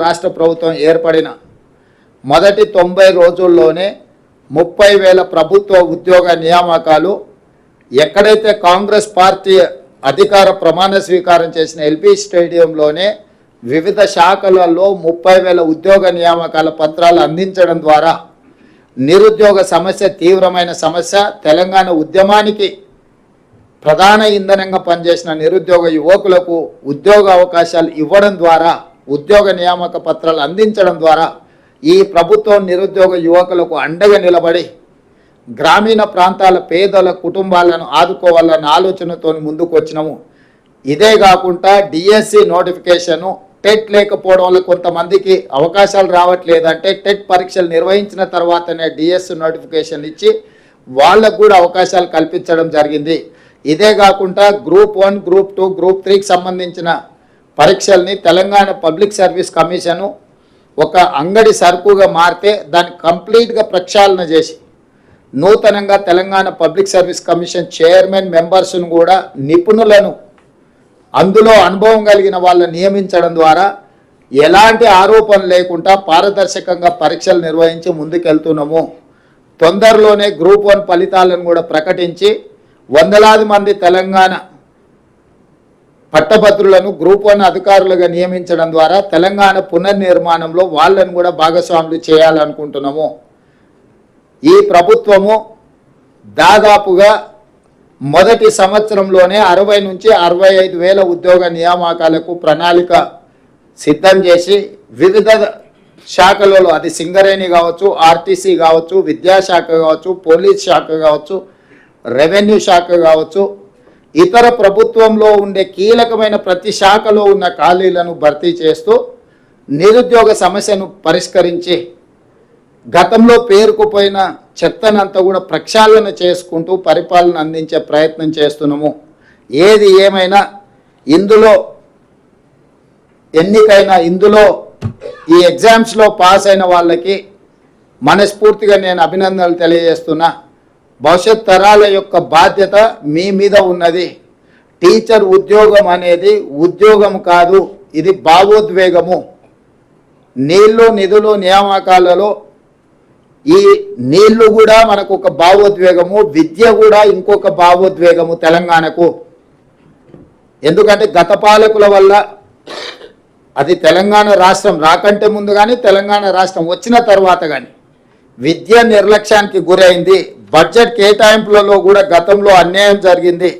రాష్ట్ర ప్రభుత్వం ఏర్పడిన మొదటి తొంభై రోజుల్లోనే ముప్పై వేల ప్రభుత్వ ఉద్యోగ నియామకాలు ఎక్కడైతే కాంగ్రెస్ పార్టీ అధికార ప్రమాణ స్వీకారం చేసిన ఎల్పి స్టేడియంలోనే వివిధ శాఖలలో ముప్పై వేల ఉద్యోగ నియామకాల పత్రాలు అందించడం ద్వారా నిరుద్యోగ సమస్య తీవ్రమైన సమస్య తెలంగాణ ఉద్యమానికి ప్రధాన ఇంధనంగా పనిచేసిన నిరుద్యోగ యువకులకు ఉద్యోగ అవకాశాలు ఇవ్వడం ద్వారా ఉద్యోగ నియామక పత్రాలు అందించడం ద్వారా ఈ ప్రభుత్వం నిరుద్యోగ యువకులకు అండగా నిలబడి గ్రామీణ ప్రాంతాల పేదల కుటుంబాలను ఆదుకోవాలన్న ఆలోచనతో ముందుకు వచ్చినాము. ఇదే కాకుండా డిఎస్సి నోటిఫికేషను టెట్ లేకపోవడం వల్ల కొంతమందికి అవకాశాలు రావట్లేదంటే టెట్ పరీక్షలు నిర్వహించిన తర్వాతనే డిఎస్ నోటిఫికేషన్ ఇచ్చి వాళ్ళకు కూడా అవకాశాలు కల్పించడం జరిగింది. ఇదే కాకుండా group one group two group త్రీకి సంబంధించిన పరీక్షల్ని తెలంగాణ పబ్లిక్ సర్వీస్ కమిషను ఒక అంగడి సరుకుగా మారితే దాన్ని కంప్లీట్గా ప్రక్షాళన చేసి నూతనంగా Telangana public service commission chairman మెంబర్స్ను కూడా నిపుణులను అందులో అనుభవం కలిగిన వాళ్ళని నియమించడం ద్వారా ఎలాంటి ఆరోపణ లేకుండా పారదర్శకంగా పరీక్షలు నిర్వహించి ముందుకెళ్తున్నాము. తొందరలోనే గ్రూప్ వన్ ఫలితాలను కూడా ప్రకటించి వందలాది మంది తెలంగాణ పట్టభద్రులను గ్రూప్ వన్ అధికారులుగా నియమించడం ద్వారా తెలంగాణ పునర్నిర్మాణంలో వాళ్ళను కూడా భాగస్వాములు చేయాలనుకుంటున్నాము. ఈ ప్రభుత్వము దాదాపుగా మొదటి సంవత్సరంలోనే అరవై నుంచి అరవై ఐదు వేల ఉద్యోగ నియామకాలకు ప్రణాళిక సిద్ధం చేసి వివిధ శాఖలలో అది సింగరేణి కావచ్చు ఆర్టీసీ కావచ్చు విద్యాశాఖ కావచ్చు పోలీస్ శాఖ కావచ్చు రెవెన్యూ శాఖ కావచ్చు ఇతర ప్రభుత్వంలో ఉండే కీలకమైన ప్రతి శాఖలో ఉన్న ఖాళీలను భర్తీ చేస్తూ నిరుద్యోగ సమస్యను పరిష్కరించి గతంలో పేరుకుపోయిన చెత్తనంతా కూడా ప్రక్షాళన చేసుకుంటూ పరిపాలన అందించే ప్రయత్నం చేస్తున్నాము. ఏది ఏమైనా ఇందులో ఎన్నికైన ఇందులో ఈ ఎగ్జామ్స్లో పాస్ అయిన వాళ్ళకి మనస్ఫూర్తిగా నేను అభినందనలు తెలియజేస్తున్నా. భవిష్యత్ తరాల యొక్క బాధ్యత మీ మీద ఉన్నది. టీచర్ ఉద్యోగం అనేది ఉద్యోగం కాదు ఇది భావోద్వేగము. నీళ్ళు నిధులు నియామకాలలో ఈ నీళ్ళు కూడా మనకు ఒక భావోద్వేగము విద్య కూడా ఇంకొక భావోద్వేగము తెలంగాణకు. ఎందుకంటే గత పాలకుల వల్ల అది తెలంగాణ రాష్ట్రం రాకంటే ముందు కానీ తెలంగాణ రాష్ట్రం వచ్చిన తర్వాత కానీ విద్య నిర్లక్ష్యానికి గురైంది. బడ్జెట్ కేటాయింపులలో కూడా గతంలో అన్యాయం జరిగింది.